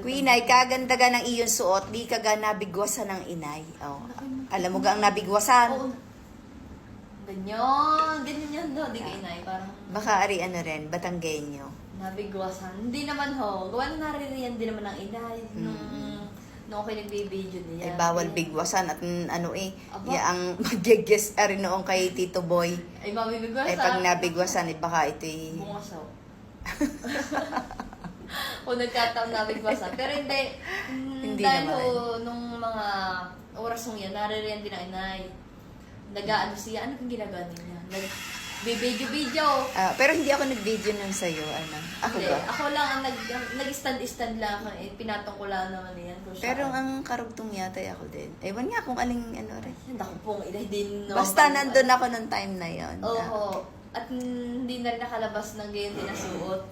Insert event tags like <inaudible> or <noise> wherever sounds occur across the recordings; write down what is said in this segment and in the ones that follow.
Queen ay kaganda ka ng iyong suot, di ka ga nabigwasan ng inay. Oh. Alam mo ga ang nabigwasan? Oo. Ganyan. Ganyan yan do. Di ka inay. Parang Baka ari ano rin, Batanggenyo. nabigwasan. Hindi naman ho. Gawa na naririyan din naman ng inay. Nung, nung ako'y nagbibideo Ay niya. bawal bigwasan at mm, ano eh, Aba. ya ang <laughs> mag-guess ari noong kay Tito Boy. Ay, mabibigwasan. Ay pag nabigwasan, eh, baka ito eh. Bungasaw. <laughs> <laughs> o nagkataon nabigwasan. Pero hindi. mm, Hindi dahil naman. ho, nung mga oras nung yan, naririyan din ang inay. Nag-ano siya. Ano kung ginagawa niya? Nag-video-video. Ah, pero hindi ako nag-video nun sa'yo, ano. Ako Hindi, ba? ako lang ang nag, nag-stand-stand lang ako. Eh, pinatong ko lang naman yan. Kung saan. Pero ang karugtong yata ako din. Ewan nga kung aling ano rin. Hindi ako pong inay din. no? Basta nandun ako nung time na yon. Oo. At mm, hindi na rin nakalabas ng gayon din nasuot. <laughs>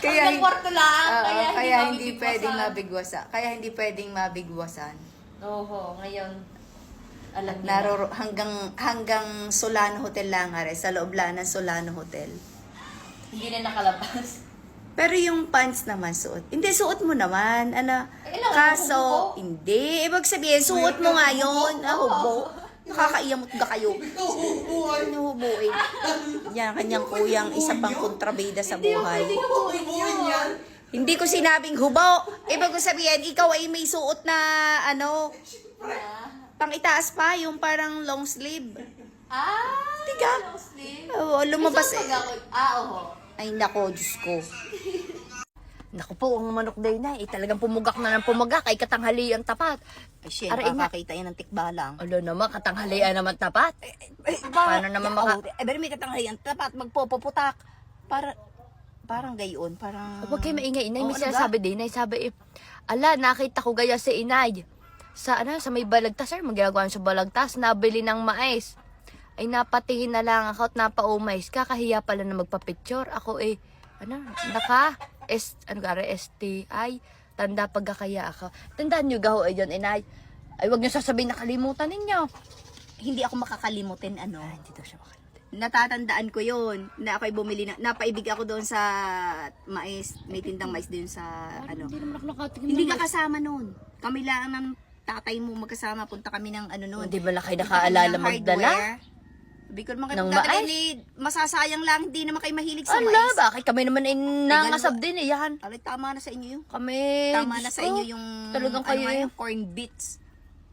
Kaya, Hanggang kwarto lang. Oo, kaya, kaya hindi mabibigwasan. pwedeng mabigwasan. Kaya hindi pwedeng mabigwasan. Oo, ngayon. Alam At naroro hanggang hanggang Solano Hotel lang are sa loob lang ng Solano Hotel. Hindi na nakalabas. <laughs> Pero yung pants naman suot. Hindi suot mo naman. Ano? Eh, ilang Kaso hubo? hindi ibig sabihin suot mo nga yun. Ah, hubo. <laughs> Nakakaiyamot ga kayo. Ano hubo eh? <laughs> Yan kanyang kuyang isa pang kontrabida sa buhay. Hindi ko sinabing hubo. Ibig ko sabihin, ikaw ay may suot na ano, pang itaas pa, yung parang long sleeve. Ah! Tiga. Muslim. Oo, lumabas Isang eh. pag ako, ah, oo. Ay nako, Diyos ko. <laughs> Naku po, ang manok day na eh. Talagang pumugak na ng pumugak ay katanghalian tapat. Ay, siya, Aray, ina. makakita yan ng tikbalang. Alo naman, katanghalian naman tapat. Paano naman maka... Eh, pero may katanghalian, tapat, magpopoputak. Para, parang gayon, parang... Huwag kayo maingay, inay. May ano sinasabi din, inay. Sabi eh, ala, nakita ko gaya si inay. Sa ano, sa may balagtas, sir, magagawa sa balagtas, nabili ng mais. Ay napatingin na lang ako at napaumays. Kakahiya pala na magpa-picture. Ako eh, ano, naka, S, ano gari, STI, tanda pagkakaya ako. Tandaan nyo gaho ay dyan, inay. Ay, wag nyo sasabihin nakalimutan ninyo. Hindi ako makakalimutin, ano. Ay, hindi daw siya makalimutan. Natatandaan ko yun, na ako'y bumili na, napaibig ako doon sa mais, may tindang mais doon sa, ano. Hindi naman Hindi ka kasama noon. Kami lang ng tatay mo magkasama, punta kami ng ano noon. Hindi ba lang kayo nakaalala magdala? hardware. Sabi ko naman kayo, Ng dadalhin mais? eh, masasayang lang, hindi naman kayo mahilig sa Ala, mais. bakit kami naman ay nangasab din eh, yan. Alay, tama na sa inyo yun. Kami, Tama na Diyos sa ko. inyo yung Talagang ano kayo nga eh. yung corn bits.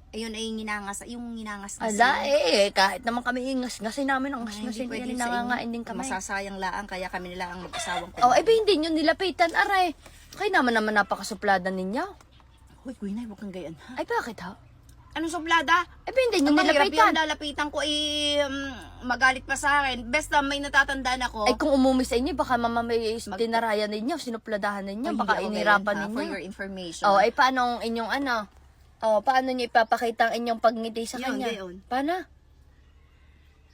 Ayun ay ninangas, yung ninangas Ala, eh, kahit naman kami ingas-ngasin namin ang ngas-ngasin pwede yan, sa nangangain inyo. din kami. Masasayang laang, kaya kami nila ang mag-asawang Oh, eh, ba hindi nyo nilapitan, aray. Kayo naman naman napakasuplada ninyo. Hoy, Kuya Nay, huwag kang gayan, ha? Ay, bakit ha? Anong suplada? Eh, hindi nyo Ang mahirap lalapitan ko, eh, um, magalit pa sa akin. Best na may natatandaan ako. Ay, kung umumi sa inyo, baka mamamay dinarayan ninyo, sinupladahan ninyo, Ay, baka hindi ako inirapan gayan, ha, ninyo. For your information. Oh, ay paano ang inyong ano? Oh, paano niyo ipapakita ang inyong pagngiti sa Yun, kanya? gayon. Paano?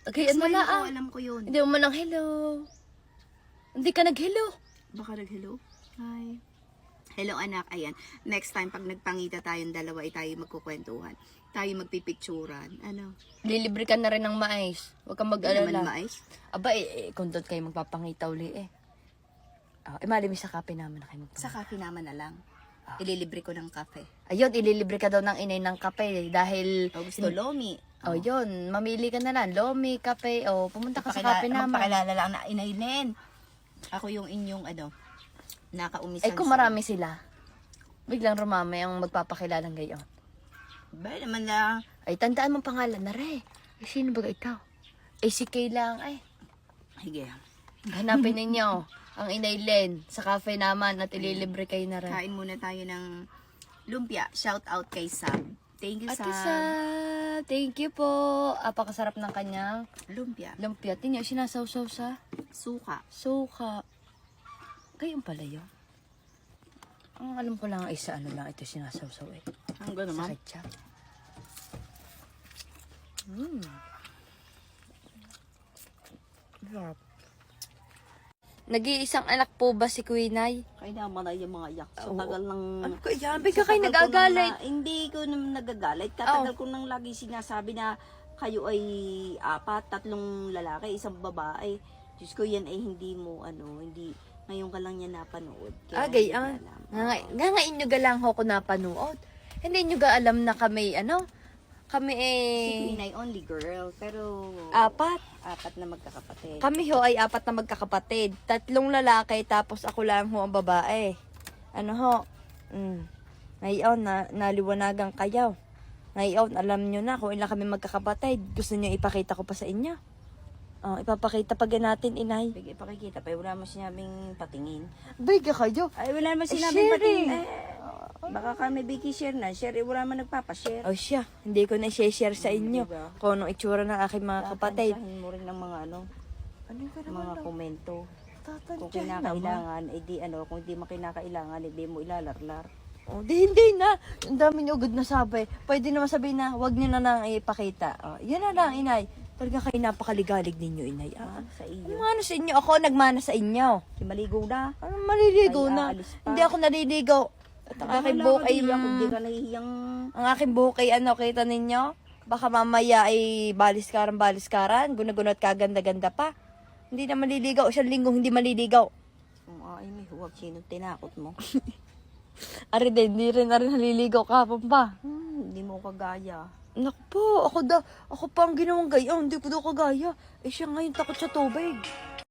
Gayon mo Smile ako, ah. alam ko yun. Hindi mo man ang hello. Hindi ka nag-hello. Baka nag-hello? Hi. Hello anak, ayan. Next time pag nagpangita tayong dalawa ay tayo magkukwentuhan. Tayo magpipicturan. Ano? Lilibre ka na rin ng mais. Huwag kang Hindi naman mag-alala. mais. Aba, eh, eh, kung doon kayo magpapangita uli eh. Oh, eh, mali, may sa kape naman na kayo magpapangita. Sa kape naman na lang. Ililibre ko ng kape. Ayun, ililibre ka daw ng inay ng kape eh, dahil... O gusto lomi. Oh, yun. Mamili ka na lang. Lomi, kape. O, pumunta ka sa kape naman. Magpakilala lang na inainin. Ako yung inyong ano, nakaumisan. Eh, kung sa- marami sila, biglang rumami ang magpapakilalang gayon. Ba naman lang. Ay, tandaan mo pangalan na re. Eh, sino ba ikaw? Eh, si Kay lang ay. Sige. Hanapin <laughs> ninyo ang Inay Len sa cafe naman at ililibre kayo na rin. Kain muna tayo ng lumpia. Shout out kay Sam. Thank you, Ate Sam. Sab, thank you po. Apakasarap ng kanyang Lumpia. lumpia. Tinyo, sinasawsaw sa Suka. suka. Gayon pala yun. Ang alam ko lang ay sa ano lang ito sinasawsaw eh. Ang gano'n, Sa ma'am? ketchup. Mmm. Sarap. Nag-iisang anak po ba si Quinay? Kaya naman ay yung mga yak. Sa Oo. tagal ng... Ano ko yan? Ka sa kayo tagal ko nagagalit? na- hindi ko naman nagagalit. Katagal ko nang lagi sinasabi na kayo ay apat, tatlong lalaki, isang babae. Diyos ko, yan ay hindi mo, ano, hindi, Ngayon ka lang niya napanood. Ah, hindi gayon. ka alam. Nga, nga ngayon nyo galang ho ko napanood. Hindi nyo ga alam na kami, ano, kami Si eh, Queen ay only girl, pero apat. apat na magkakapatid. Kami ho ay apat na magkakapatid. Tatlong lalaki, tapos ako lang ho ang babae. Ano ho? Mm. Ngayon, na, naliwanagan kayo. Ngayon, alam nyo na kung ilan kami magkakapatid. Gusto nyo ipakita ko pa sa inyo? Oh, ipapakita pag natin, inay. Bigay pakikita pa, eh, wala mo sinabing patingin. Biga kayo. Ay, wala naman Eh, sinabing share patingin. eh. Eh, baka kami Vicky share na. Share, eh, wala man nagpapashare. O siya, hindi ko na share sa inyo Diba? kung anong itsura ng aking mga kapatid. Tatansahin mo rin ng mga ano, Ano ka mga komento. Kung Tatansyahin naman. kinakailangan, eh di ano, kung di makinakailangan, eh di mo ilalarlar. O, di, hindi na. Ang dami niyo agad na sabi. Pwede naman sabihin na, wag niyo na nang ipakita. O, yan na lang, inay. Talaga kayo napakaligalig ninyo, inay. Ah, Ah, sa iyo. Ano sa inyo? Ako nagmana sa inyo. Si maligo na. Ano maliligo Ay, na? aalis pa. Hindi ako naliligo. At ang aking buhok ay... di mm, ka nahihiyang... Ang aking buhok ay ano, kita ninyo? Baka mamaya ay baliskaran, baliskaran. Gunagunot kaganda-ganda pa. Hindi na maliligaw. Isang linggong hindi maliligaw. Ay, may huwag sino tinakot mo. <laughs> Ari din, hindi rin na rin naliligaw kahapon pa. Hmm, hindi mo kagaya. Naku po, ako da, ako pa ang ginawang gaya. Hindi ko daw kagaya. Eh siya ngayon takot sa tubig.